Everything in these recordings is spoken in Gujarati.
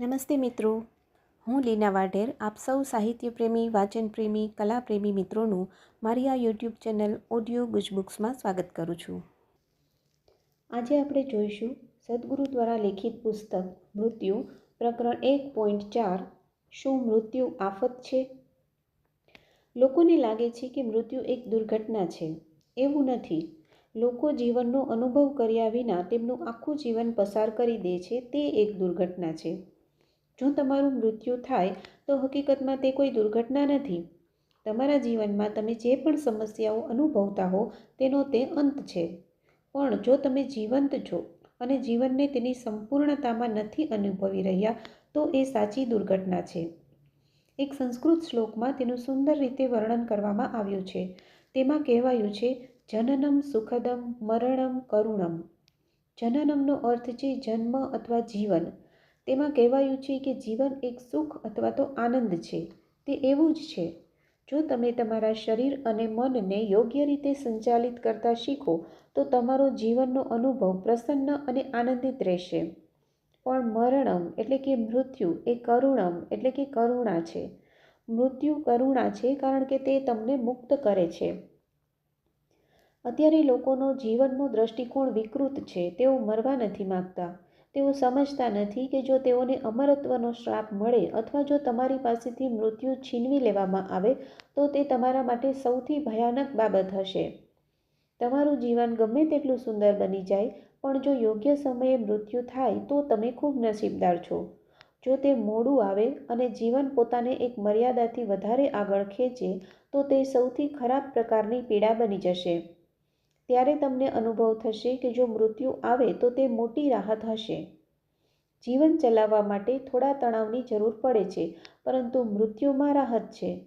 નમસ્તે મિત્રો. હું લીના વાઢેર, આપ સૌ સાહિત્ય પ્રેમી વાચન પ્રેમી કલા પ્રેમી મિત્રોનું મારી આ યુટ્યુબ ચેનલ ઓડિયો ગુજબુક્સમાં સ્વાગત કરું છું. આજે આપણે જોઈશું સદગુરુ દ્વારા લેખિત પુસ્તક મૃત્યુ પ્રકરણ એક પોઈન્ટ ચાર, શું મૃત્યુ આફત છે? લોકોને લાગે છે કે મૃત્યુ એક દુર્ઘટના છે. એવું નથી. લોકો જીવનનો અનુભવ કર્યા વિના તેમનું આખું જીવન પસાર કરી દે છે, તે એક દુર્ઘટના છે. જો તમારું મૃત્યુ થાય, તો હકીકતમાં તે કોઈ દુર્ઘટના નથી. તમારા જીવનમાં તમે જે પણ સમસ્યાઓ અનુભવતા હો, તેનો તે અંત છે. પણ જો તમે જીવંત છો અને જીવનને તેની સંપૂર્ણતામાં નથી અનુભવી રહ્યા, તો એ સાચી દુર્ઘટના છે. એક સંસ્કૃત શ્લોકમાં તેનું સુંદર રીતે વર્ણન કરવામાં આવ્યું છે. તેમાં કહેવાયું છે, જનનમ સુખદમ મરણમ કરુણમ. જનનમનો અર્થ છે જન્મ અથવા જીવન. તેમાં કહેવાયું છે કે જીવન એક સુખ અથવા તો આનંદ છે. તે એવું જ છે. જો તમે તમારા શરીર અને મનને યોગ્ય રીતે સંચાલિત કરતા શીખો, તો તમારો જીવનનો અનુભવ પ્રસન્ન અને આનંદિત રહેશે. પણ મરણમ એટલે કે મૃત્યુ એ કરુણમ એટલે કે કરુણા છે. મૃત્યુ કરુણા છે કારણ કે તે તમને મુક્ત કરે છે. અત્યારે લોકોનો જીવનનો દ્રષ્ટિકોણ વિકૃત છે. તેઓ મરવા નથી માગતા. તેઓ સમજતા નથી કે જો તેઓને અમરત્વનો શ્રાપ મળે અથવા જો તમારી પાસેથી મૃત્યુ છીનવી લેવામાં આવે, તો તે તમારા માટે સૌથી ભયાનક બાબત હશે. તમારું જીવન ગમે તેટલું સુંદર બની જાય, પણ જો યોગ્ય સમયે મૃત્યુ થાય, તો તમે ખૂબ નસીબદાર છો. જો તે મોડું આવે અને જીવન પોતાને એક મર્યાદાથી વધારે આગળ ખેંચે, તો તે સૌથી ખરાબ પ્રકારની પીડા બની જશે. ત્યારે તમને અનુભવ થશે કે જો મૃત્યુ આવે તો તે મોટી રાહત હશે. જીવન ચલાવવા માટે થોડા તણાવની જરૂર પડે છે, પરંતુ મૃત્યુમાં રાહત છે.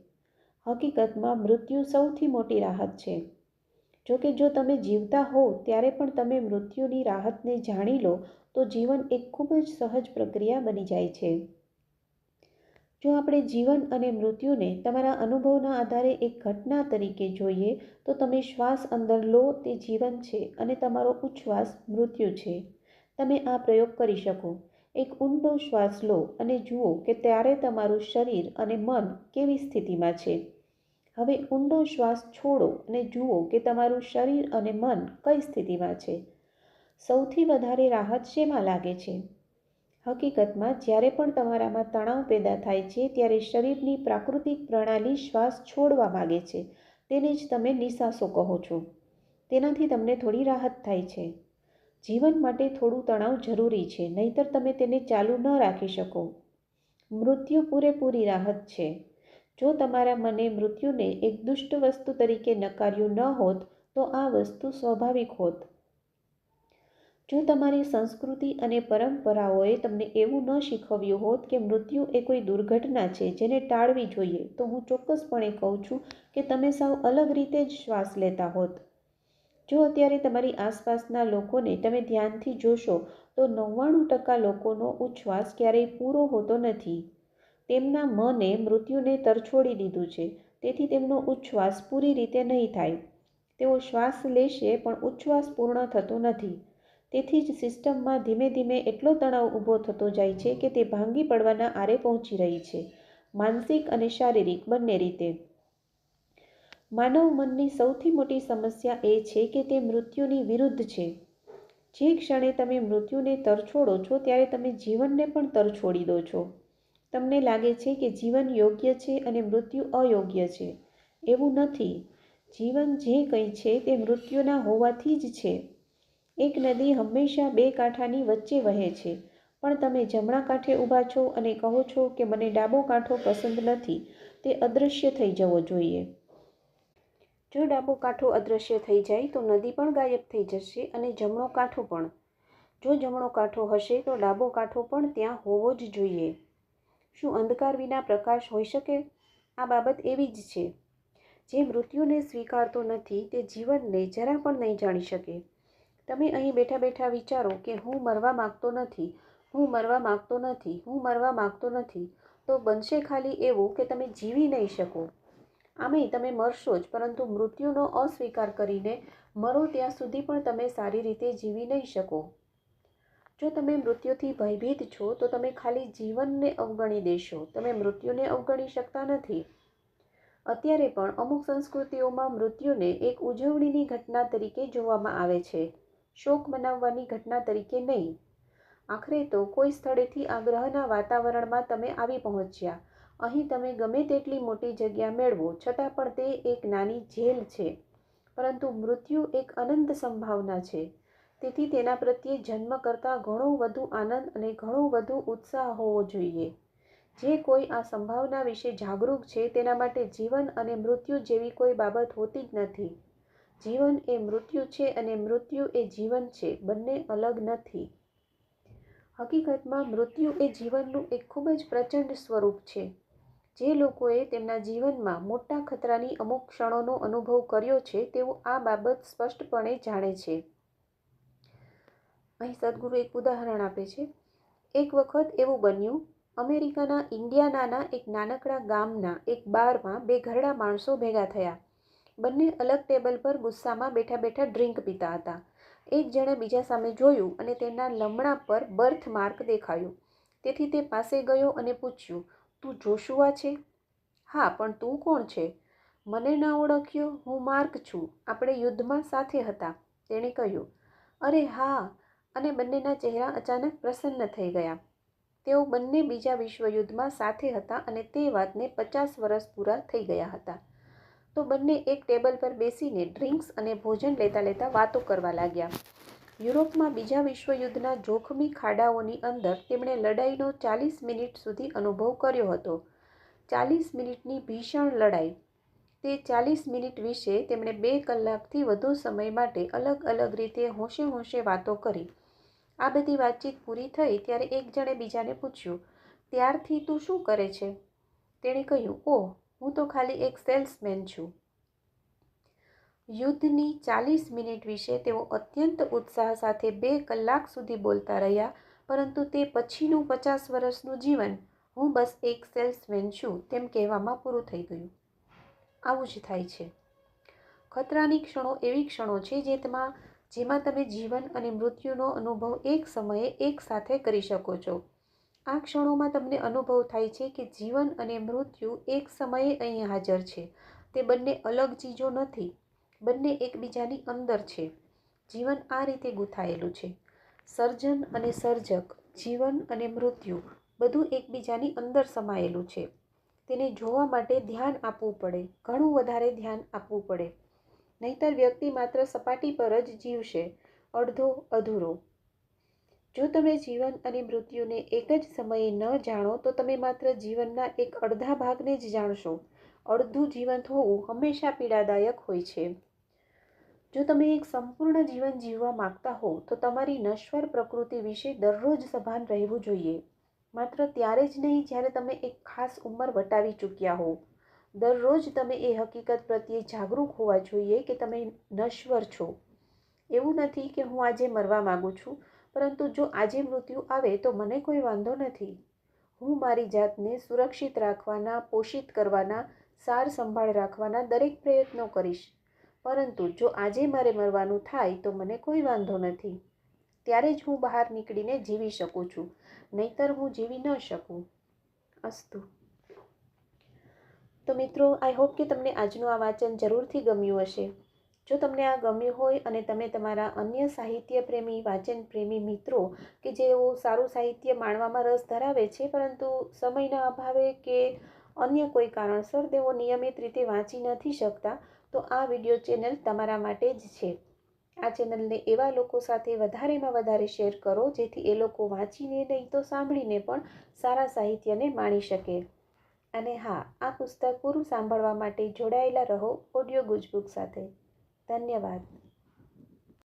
હકીકતમાં મૃત્યુ સૌથી મોટી રાહત છે. જો કે જો તમે જીવતા હો, ત્યારે પણ તમે મૃત્યુની રાહતને જાણી લો તો જીવન એક ખૂબ જ સહજ પ્રક્રિયા બની જાય છે. જો આપણે જીવન અને મૃત્યુને તમારા અનુભવના આધારે એક ઘટના તરીકે જોઈએ, તો તમે શ્વાસ અંદર લો, તે જીવન છે અને તમારો ઉચ્છ્વાસ મૃત્યુ છે. તમે આ પ્રયોગ કરી શકો. એક ઊંડો શ્વાસ લો અને જુઓ કે ત્યારે તમારું શરીર અને મન કેવી સ્થિતિમાં છે. હવે ઊંડો શ્વાસ છોડો અને જુઓ કે તમારું શરીર અને મન કઈ સ્થિતિમાં છે. સૌથી વધારે રાહત શેમાં લાગે છે? હકીકતમાં જ્યારે પણ તમારામાં તણાવ પેદા થાય છે, ત્યારે શરીરની પ્રાકૃતિક પ્રણાલી શ્વાસ છોડવા માગે છે. તેને જ તમે નિસાસો કહો છો. તેનાથી તમને થોડી રાહત થાય છે. જીવન માટે થોડું તણાવ જરૂરી છે, નહીતર તમે તેને ચાલુ ન રાખી શકો. મૃત્યુ પૂરેપૂરી રાહત છે. જો તમારા મને મૃત્યુને એક દુષ્ટ વસ્તુ તરીકે નકાર્યું ન હોત, તો આ વસ્તુ સ્વાભાવિક હોત. જો તમારી સંસ્કૃતિ અને પરંપરાઓએ તમને એવું ન શીખવ્યું હોત કે મૃત્યુ એ કોઈ દુર્ઘટના છે જેને ટાળવી જોઈએ, તો હું ચોક્કસપણે કહું છું કે તમે સાવ અલગ રીતે જ શ્વાસ લેતા હોત. જો અત્યારે તમારી આસપાસના લોકોને તમે ધ્યાનથી જોશો, તો નવ્વાણું ટકા લોકોનો ઉચ્છ્વાસ ક્યારેય પૂરો હોતો નથી. તેમના મને મૃત્યુને તરછોડી દીધું છે, તેથી તેમનો ઉચ્છ્વાસ પૂરી રીતે નહીં થાય. તેઓ શ્વાસ લેશે પણ ઉચ્છ્વાસ પૂર્ણ થતો નથી. તેથી જ સિસ્ટમમાં ધીમે ધીમે એટલો તણાવ ઊભો થતો જાય છે કે તે ભાંગી પડવાના આરે પહોંચી રહી છે. માનસિક અને શારીરિક બંને રીતે. માનવ મનની સૌથી મોટી સમસ્યા એ છે કે તે મૃત્યુની વિરુદ્ધ છે. જે ક્ષણે તમે મૃત્યુને તરછોડો છો ત્યારે તમે જીવનને પણ તરછોડી દો છો. તમને લાગે છે કે જીવન યોગ્ય છે અને મૃત્યુ અયોગ્ય છે. એવું નથી. જીવન જે કંઈ છે તે મૃત્યુના હોવાથી જ છે. એક નદી હંમેશા બે કાંઠાની વચ્ચે વહે છે. પણ તમે જમણા કાંઠે ઊભા છો અને કહો છો કે મને ડાબો કાંઠો પસંદ નથી, તે અદૃશ્ય થઈ જવો જોઈએ. જો ડાબો કાંઠો અદૃશ્ય થઈ જાય તો નદી પણ ગાયબ થઈ જશે અને જમણો કાંઠો પણ. જો જમણો કાંઠો હશે તો ડાબો કાંઠો પણ ત્યાં હોવો જ જોઈએ. શું અંધકાર વિના પ્રકાશ હોઈ શકે? આ બાબત એવી જ છે. જે મૃત્યુને સ્વીકારતો નથી તે જીવનને જરા પણ નહીં જાણી શકે. તમે અહીં બેઠા બેઠા વિચારો કે હું મરવા માગતો નથી, હું મરવા માગતો નથી, હું મરવા માગતો નથી, તો બનશે ખાલી એવું કે તમે જીવી નહીં શકો. આમેય તમે મરશો જ, પરંતુ મૃત્યુનો અસ્વીકાર કરીને મરો ત્યાં સુધી પણ તમે સારી રીતે જીવી નહીં શકો. જો તમે મૃત્યુથી ભયભીત છો, તો તમે ખાલી જીવનને અવગણી દેશો. તમે મૃત્યુને અવગણી શકતા નથી. અત્યારે પણ અમુક સંસ્કૃતિઓમાં મૃત્યુને એક ઉજવણીની ઘટના તરીકે જોવામાં આવે છે. શોક મનાવવાની ઘટના તરીકે નહીં. આખરે તો કોઈ સ્થળેથી આ ગ્રહના વાતાવરણમાં તમે આવી પહોંચ્યા. અહીં તમે ગમે તેટલી મોટી જગ્યા મેળવો, છતાં પણ તે એક નાની જેલ છે. પરંતુ મૃત્યુ એક અનંત સંભાવના છે. તેથી તેના પ્રત્યે જન્મ કરતાં ઘણો વધુ આનંદ અને ઘણો વધુ ઉત્સાહ હોવો જોઈએ. જે કોઈ આ સંભાવના વિશે જાગૃત છે, તેના માટે જીવન અને મૃત્યુ જેવી કોઈ બાબત હોતી જ નથી. જીવન એ મૃત્યુ છે અને મૃત્યુ એ જીવન છે, બંને અલગ નથી. હકીકતમાં મૃત્યુ એ જીવનનું એક ખૂબ જ પ્રચંડ સ્વરૂપ છે. જે લોકોએ તેમના જીવનમાં મોટા ખતરાની અમુક ક્ષણોનો અનુભવ કર્યો છે, તેઓ આ બાબત સ્પષ્ટપણે જાણે છે. અહીં સદગુરુ એક ઉદાહરણ આપે છે. એક વખત એવું બન્યું, અમેરિકાના ઇન્ડિયાનાના એક નાનકડા ગામના એક બારમાં બે ઘરડા માણસો ભેગા થયા. બંને અલગ ટેબલ પર ગુસ્સામાં બેઠા બેઠા ડ્રિંક પીતા હતા. એક જણે બીજા સામે જોયું અને તેના લમણા પર બર્થ માર્ક દેખાયું. તેથી તે પાસે ગયો અને પૂછ્યું, તું જોશુઆ છે? હા, પણ તું કોણ છે? મને ન ઓળખ્યો, હું માર્ક છું. આપણે યુદ્ધમાં સાથે હતા, તેણે કહ્યું. અરે હા, અને બંનેના ચહેરા અચાનક પ્રસન્ન થઈ ગયા. તેઓ બંને બીજા વિશ્વયુદ્ધમાં સાથે હતા અને તે વાતને પચાસ વર્ષ પૂરા થઈ ગયા હતા. તો બંને એક ટેબલ પર બેસીને ડ્રિંક્સ અને ભોજન લેતા લેતા વાતો કરવા લાગ્યા. યુરોપમાં બીજા વિશ્વયુદ્ધના જોખમી ખાડાઓની અંદર તેમણે લડાઈનો ચાલીસ મિનિટ સુધી અનુભવ કર્યો હતો. ચાલીસ મિનિટની ભીષણ લડાઈ. તે ચાલીસ મિનિટ વિશે તેમણે બે કલાકથી વધુ સમય માટે અલગ અલગ રીતે હોંશે હોંશે વાતો કરી. આ બધી વાતચીત પૂરી થઈ ત્યારે એક જણે બીજાને પૂછ્યું, ત્યારથી તું શું કરે છે? તેણે કહ્યું, ઓહ હું તો ખાલી એક સેલ્સમેન છું. યુદ્ધની ચાલીસ મિનિટ વિશે તેઓ અત્યંત ઉત્સાહ સાથે બે કલાક સુધી બોલતા રહ્યા, પરંતુ તે પછીનું પચાસ વર્ષનું જીવન. હું બસ એક સેલ્સમેન છું, તેમ કહેવામાં પૂરું થઈ ગયું. આવું જ થાય છે. ખતરાની ક્ષણો એવી ક્ષણો છે જે તેમાં જેમાં તમે જીવન અને મૃત્યુનો અનુભવ એક સમયે એક સાથે કરી શકો છો. આ ક્ષણોમાં તમને અનુભવ થાય છે કે જીવન અને મૃત્યુ એક સમયે અહીં હાજર છે. તે બંને અલગ ચીજો નથી. બંને એકબીજાની અંદર છે. જીવન આ રીતે ગૂંથાયેલું છે. સર્જન અને સર્જક, જીવન અને મૃત્યુ બધું એકબીજાની અંદર સમાયેલું છે. તેને જોવા માટે ધ્યાન આપવું પડે. ઘણું વધારે ધ્યાન આપવું પડે. નહીતર વ્યક્તિ માત્ર સપાટી પર જ જીવશે. અડધો અધૂરો. જો તમે જીવન અને મૃત્યુને એક જ સમયે ન જાણો, તો તમે માત્ર જીવનના એક અડધા ભાગને જ જાણશો. અડધું જીવંત હોવું હંમેશા પીડાદાયક હોય છે. જો તમે એક સંપૂર્ણ જીવન જીવવા માગતા હો, તો તમારી નશ્વર પ્રકૃતિ વિશે દરરોજ સભાન રહેવું જોઈએ. માત્ર ત્યારે જ નહીં, જ્યારે તમે એક ખાસ ઉંમર વટાવી ચૂક્યા હો. દરરોજ તમે એ હકીકત પ્રત્યે જાગૃત હોવા જોઈએ કે તમે નશ્વર છો. એવું નથી કે હું આજે મરવા માગું છું. પરંતુ જો આજે મૃત્યુ આવે તો મને કોઈ વાંધો નથી. હું મારી જાતને સુરક્ષિત રાખવાના, પોષિત કરવાના, સાર સંભાળ રાખવાના દરેક પ્રયત્નો કરીશ. પરંતુ જો આજે મારે મરવાનું થાય તો મને કોઈ વાંધો નથી. ત્યારે જ હું બહાર નીકળીને જીવી શકું છું. નહીતર હું જીવી ન શકું. અસ્તુ. તો મિત્રો આઈ હોપ કે તમને આજનું આ વાંચન જરૂરથી ગમ્યું હશે. જો તમને આ ગમ્યું હોય અને તમે તમારા અન્ય સાહિત્ય પ્રેમી વાચન પ્રેમી મિત્રો કે જેઓ સારું સાહિત્ય માણવામાં રસ ધરાવે છે, પરંતુ સમયના અભાવે કે અન્ય કોઈ કારણસર તેઓ નિયમિત રીતે વાંચી નથી શકતા, તો આ વીડિયો ચેનલ તમારા માટે જ છે. આ ચેનલને એવા લોકો સાથે વધારેમાં વધારે શેર કરો જેથી એ લોકો વાંચીને નહીં તો સાંભળીને પણ સારા સાહિત્યને માણી શકે. અને હા, આ પુસ્તક પૂરું સાંભળવા માટે જોડાયેલા રહો ઓડિયો ગુજબુક સાથે. ધન્યવાદ.